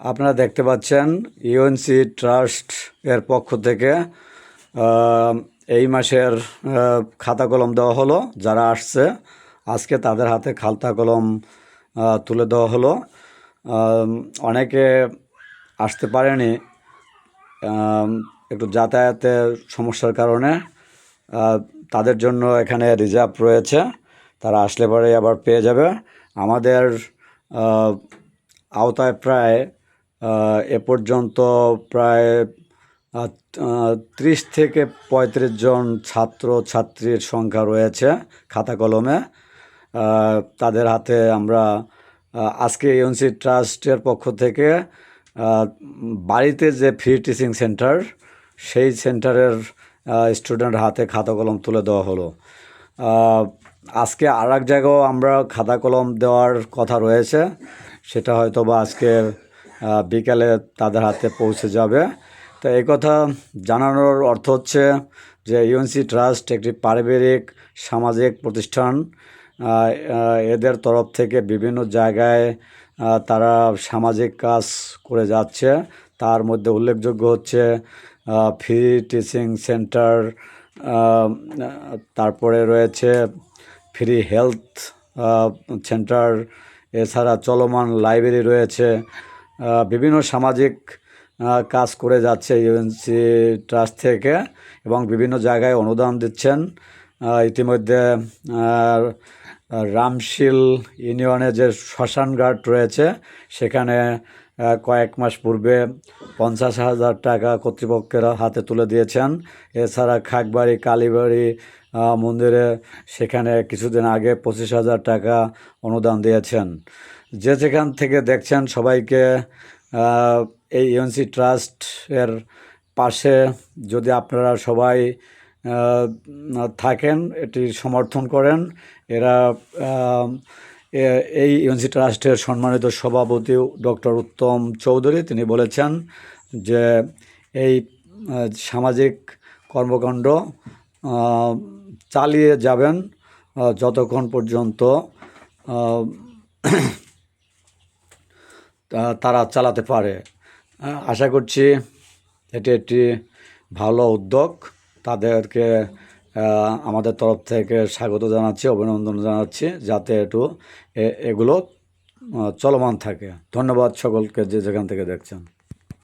আপনারা দেখতে পাচ্ছেন ইউএনসি ট্রাস্ট এর পক্ষ থেকে এই মাসের খাতা কলম দেওয়া হলো, যারা আসছে, আজকে তাদের হাতে খাতা কলম তুলে দেওয়া হলো। অনেকে আসতে পারেনি একটু যাতায়াতের সমস্যার কারণে তাদের জন্য এখানে রিজার্ভ রয়েছে, তারা আসলে পরে আবার পেয়ে যাবে। আমাদের আওতায় প্রায় এ পর্যন্ত প্রায় ত্রিশ থেকে পঁয়ত্রিশ জন ছাত্র ছাত্রীর সংখ্যা রয়েছে খাতা কলমে। তাদের হাতে আমরা আজকে ইউনসি ট্রাস্টের পক্ষ থেকে বাড়িতে যে ফ্রি টিচিং সেন্টার, সেই সেন্টারের স্টুডেন্ট হাতে খাতা কলম তুলে দেওয়া হলো। আজকে আর এক জায়গাও আমরা খাতা কলম দেওয়ার কথা রয়েছে, সেটা হয়তো বা আজকে বিকালে তাদের হাতে পৌঁছে যাবে। তো এই কথা জানানোর অর্থ হচ্ছে যে ইউএনসি ট্রাস্ট একটি পারিবারিক, সামাজিক প্রতিষ্ঠান এদের তরফ থেকে বিভিন্ন জায়গায় তারা সামাজিক কাজ করে যাচ্ছে। তার মধ্যে উল্লেখযোগ্য হচ্ছে ফ্রি টিচিং সেন্টার তারপরে রয়েছে ফ্রি হেলথ সেন্টার। এছাড়া চলমান লাইব্রেরি রয়েছে। বিভিন্ন সামাজিক কাজ করে যাচ্ছে ইউএনসি ট্রাস্ট থেকে এবং বিভিন্ন জায়গায় অনুদান দিচ্ছেন। ইতিমধ্যে রামশিল ইউনিয়নে যে শ্মশান ঘাট রয়েছে, সেখানে কয়েক মাস পূর্বে পঞ্চাশ হাজার টাকা কর্তৃপক্ষের হাতে তুলে দিয়েছেন। এছাড়া খাকবাড়ি কালীবাড়ি মন্দিরে সেখানে কিছুদিন আগে পঁচিশ হাজার টাকা অনুদান দিয়েছেন। যে যেখান থেকে দেখছেন সবাইকে এই ইউএনসি ট্রাস্ট এর পাশে যদি আপনারা সবাই থাকেন, এটি সমর্থন করেন, এরা এই ইউএনসি ট্রাস্টের সম্মানিত সভাপতি ডক্টর উত্তম চৌধুরী, তিনি বলেছেন যে এই সামাজিক কর্মকাণ্ড চালিয়ে যাবেন যতক্ষণ পর্যন্ত তারা চালাতে পারে। আশা করছি এটি একটি ভালো উদ্যোগ। তাদেরকে আমাদের তরফ থেকে স্বাগত জানাচ্ছি, অভিনন্দন জানাচ্ছি, যাতে একটু এগুলো চলমান থাকে। ধন্যবাদ সকলকে যে যেখান থেকে দেখছেন।